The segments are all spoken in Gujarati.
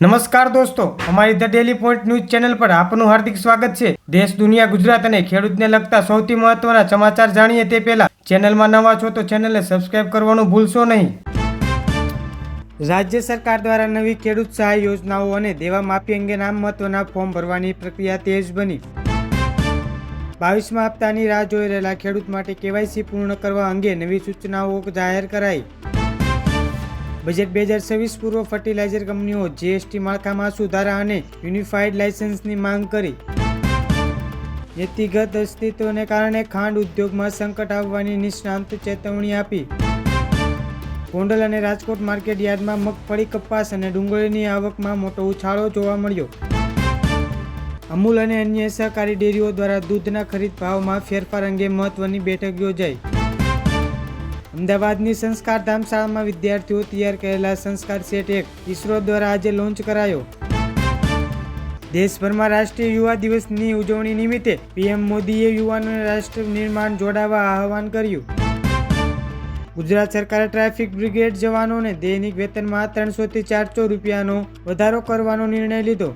નમસ્કાર દોસ્તો, અમારી the daily point news channel પર આપનું હાર્દિક સ્વાગત છે. દેશ, દુનિયા, ગુજરાત અને ખેડૂતને લગતા સૌથી મહત્વના સમાચાર જાણીએ તે પહેલા ચેનલમાં નવા છો તો ચેનલને સબસ્ક્રાઇબ કરવાનું ભૂલશો નહીં. રાજ્ય સરકાર દ્વારા નવી ખેડૂત સહાય યોજનાઓ અને દેવા માફી અંગેના મહત્વના ફોર્મ ભરવાની પ્રક્રિયા તેજ બની. બાવીસમાં હપ્તાની રાહ જોઈ રહેલા ખેડૂત માટે કેવાયસી પૂર્ણ કરવા અંગે નવી સૂચનાઓ જાહેર કરાઈ. બજેટ બે હજાર છવ્વીસ પૂર્વ ફર્ટિલાઇઝર કંપનીઓ જીએસટી માળખામાં સુધારા અને યુનિફાઈડ લાયસન્સની માંગ કરી. નીતિગત અસ્તિત્વને કારણે ખાંડ ઉદ્યોગમાં સંકટ આવવાની નિષ્ણાંત ચેતવણી આપી. ગોંડલ અને રાજકોટ માર્કેટ યાર્ડમાં મગફળી કપાસ અને ડુંગળીની આવકમાં મોટો ઉછાળો જોવા મળ્યો. અમૂલ અને અન્ય સહકારી ડેરીઓ દ્વારા દૂધના ખરીદ ભાવમાં ફેરફાર અંગે મહત્વની બેઠક યોજાઈ. અમદાવાદની સંસ્કાર ધામશાળામાં વિદ્યાર્થીઓ તૈયાર કરેલા સંસ્કાર સેટ એક ઇસરો દ્વારા આજે લોન્ચ કરાયો. દેશભરમાં રાષ્ટ્રીય યુવા દિવસની ઉજવણી નિમિત્તે પીએમ મોદીએ યુવાનોને રાષ્ટ્ર નિર્માણ જોડાવા આહવાન કર્યું. ગુજરાત સરકારે ટ્રાફિક બ્રિગેડ જવાનોને દૈનિક વેતનમાં ત્રણસોથી ચારસો રૂપિયાનો વધારો કરવાનો નિર્ણય લીધો.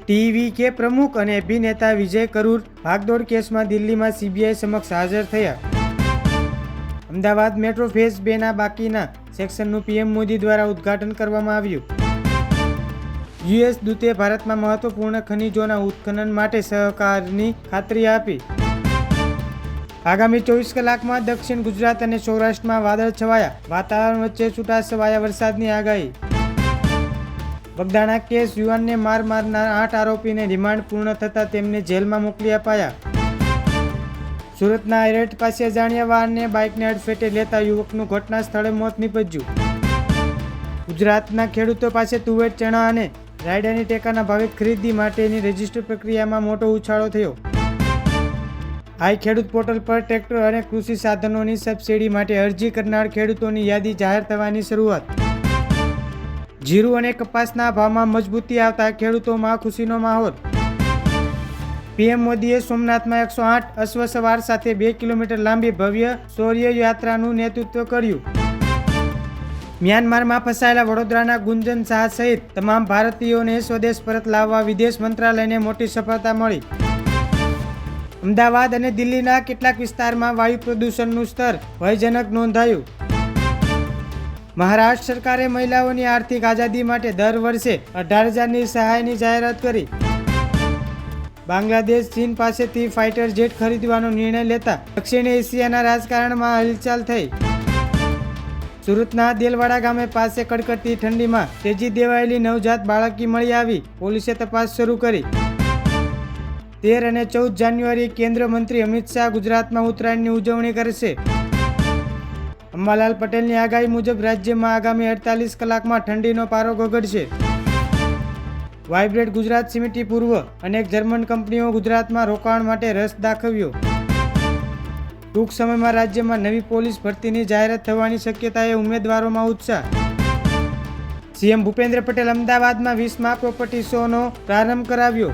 ટીવી કે પ્રમુખ અને અભિનેતા વિજય કરૂર ભાગદોડ કેસમાં દિલ્હીમાં સીબીઆઈ સમક્ષ હાજર થયા. અમદાવાદ મેટ્રો ફેઝ બેના બાકીના સેક્શનનું પીએમ મોદી દ્વારા ઉદ્ઘાટન કરવામાં આવ્યું. યુએસ દૂતે ભારતમાં મહત્વપૂર્ણ ખનિજોના ઉત્ખનન માટે સહકારની ખાતરી આપી. આગામી ચોવીસ કલાકમાં દક્ષિણ ગુજરાત અને સૌરાષ્ટ્રમાં વાદળ છવાયા. વાતાવરણ વચ્ચે છૂટા છવાયા વરસાદની આગાહી. બગદાણા કેસ યુવાનને માર મારનાર આઠ આરોપીને રિમાન્ડ પૂર્ણ થતાં તેમને જેલમાં મોકલી અપાયા. સુરતના એરેટ પાસે જાણ્યા વાહનને બાઇકને અડફેટે લેતા યુવકનું ઘટના સ્થળે મોત નીપજ્યું. ગુજરાતના ખેડૂતો પાસે તુવેર, ચણા અને રાયડાની ટેકાના ભાવે ખરીદી માટેની રજિસ્ટર પ્રક્રિયામાં મોટો ઉછાળો થયો. આઈ ખેડૂત પોર્ટલ પર ટ્રેક્ટર અને કૃષિ સાધનોની સબસિડી માટે અરજી કરનાર ખેડૂતોની યાદી જાહેર થવાની શરૂઆત. જીરું અને કપાસના ભાવમાં મજબૂતી આવતા ખેડૂતોમાં ખુશીનો માહોલ. પીએમ મોદીએ સોમનાથમાં એકસો આઠ અશ્વ સવાર સાથે બે કિલોમીટર લાંબી ભવ્ય શૌર્ય યાત્રાનું નેતૃત્વ કર્યું. મ્યાનમારમાં ફસાયેલા વડોદરાના ગુંજન શાહ સહિત તમામ ભારતીયોને સ્વદેશ પરત લાવવા વિદેશ મંત્રાલયને મોટી સફળતા મળી. અમદાવાદ અને દિલ્હીના કેટલાક વિસ્તારમાં વાયુ પ્રદૂષણનું સ્તર ભયજનક નોંધાયું. મહારાષ્ટ્ર સરકારે મહિલાઓની આર્થિક આઝાદી માટે દર વર્ષે અઢાર હજારની સહાયની જાહેરાત કરી. બાંગ્લાદેશ, ચીન પાસેથી ફાઇટર જેટ ખરીદવાનો નિર્ણય લેતા દક્ષિણ એશિયાના રાજકારણમાં હલચાલ થઈ. સુરતના દેલવાડા ગામે પાસે કડકડતી ઠંડીમાં તેજી દેવાયેલી નવજાત બાળકી મળી આવી. પોલીસે તપાસ શરૂ કરી. તેર અને ચૌદ જાન્યુઆરી કેન્દ્ર મંત્રી અમિત શાહ ગુજરાતમાં ઉત્તરાયણની ઉજવણી કરશે. અંબાલાલ પટેલની આગાહી મુજબ રાજ્યમાં આગામી અડતાલીસ કલાકમાં ઠંડીનો પારો ગગડશે. વાઇબ્રેટ ગુજરાત સિમિટી પૂર્વ અનેક જર્મન કંપનીઓ ગુજરાતમાં રોકાણ માટે રસ દાખવ્યો. ટૂંક સમયમાં રાજ્યમાં નવી પોલીસ ભરતીની જાહેરાત થવાની શક્યતાએ ઉમેદવારોમાં ઉત્સાહ. સીએમ ભૂપેન્દ્ર પટેલ અમદાવાદમાં વીસમા પ્રોપર્ટી શોનો પ્રારંભ કરાવ્યો.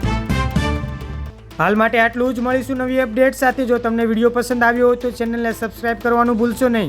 હાલ માટે આટલું જ. મળીશું નવી અપડેટ સાથે. જો તમને વીડિયો પસંદ આવ્યો હોય તો ચેનલને સબસ્ક્રાઇબ કરવાનું ભૂલશો નહીં.